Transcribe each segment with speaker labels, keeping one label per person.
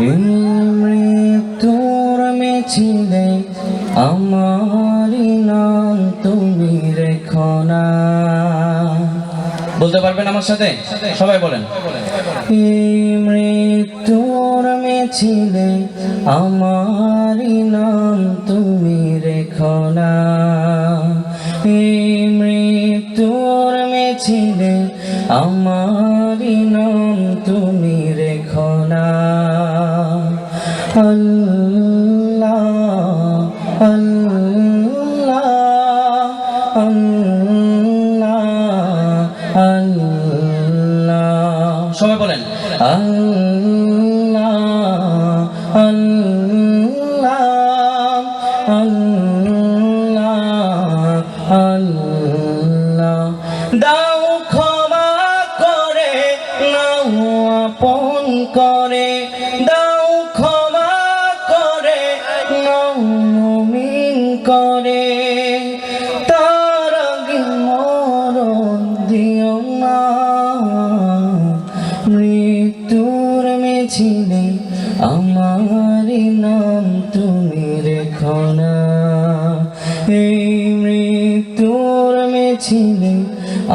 Speaker 1: এই মৃত্যুর মিছিলে আমারই নাম তুমি রেখো না। বলতে পারবেন আমার সাথে? সবাই বলেন। মৃত্যুর মিছিলে আমারই নাম তুমি রেখো না। মৃত্যুর মিছিলে আমারই নাম তুমি সবাই বলেন আল্লাহ আল্লাহ আল্লাহ আল্লাহ মিছিলে আমারই নাম তুমি রেখো না। এই মৃত্যুর মিছিলে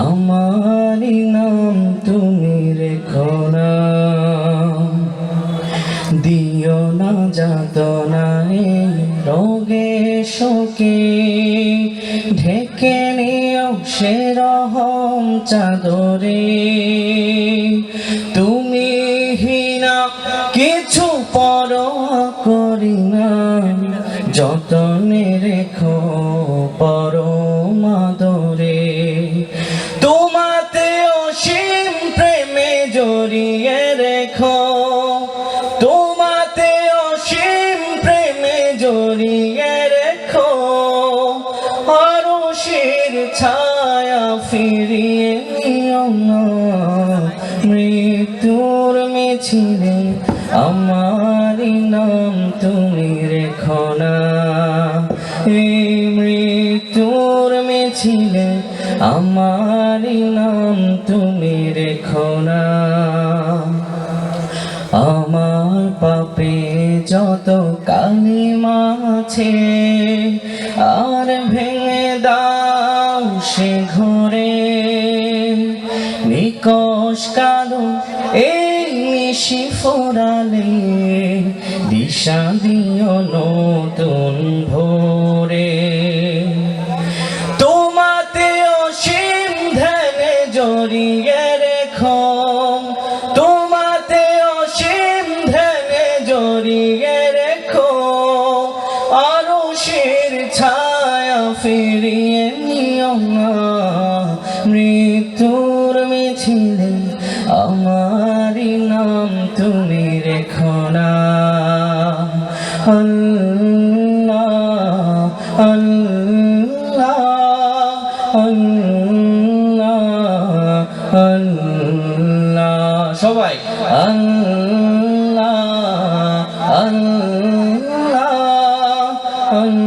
Speaker 1: আমারই নাম তুমি রেখো না। দিও না যাত না রোগে শোকে, ঢেকে নিও সে রহম চাদরে। তুমি কিছু পর করি না। যতনে রেখো পরমাদরে তোমাতে অসীম প্রেমে জড়িয়ে রেখো। তোমাতে অসীম প্রেমে জড়িয়ে রেখো। আরশের ছায়া ফিরিয়ে নিও না। মৃত্যুর মিছিলে আমারই নাম তুমি রেখো না। মৃত্যুর মিছিলে, আমারই নাম তুমি রেখো না। আমার পাপে যত কালিমা আছে, আর ভেঙে দাও সে ঘরে। নিকশ কালো এই নিশি ফোরালে, দিশা দিও নতুন ভোরে। তোমাতে অসীম ধ্যানে জড়িয়ে রেখো, তোমাতে অসীম ধ্যানে জড়িয়ে রেখো, আরশের ছায়া ফিরিয়ে নিও না। মৃত্যুর মিছিলে নাম তুমি রেখো না। সবাই। আল্লাহ আল্লাহ আল্লাহ।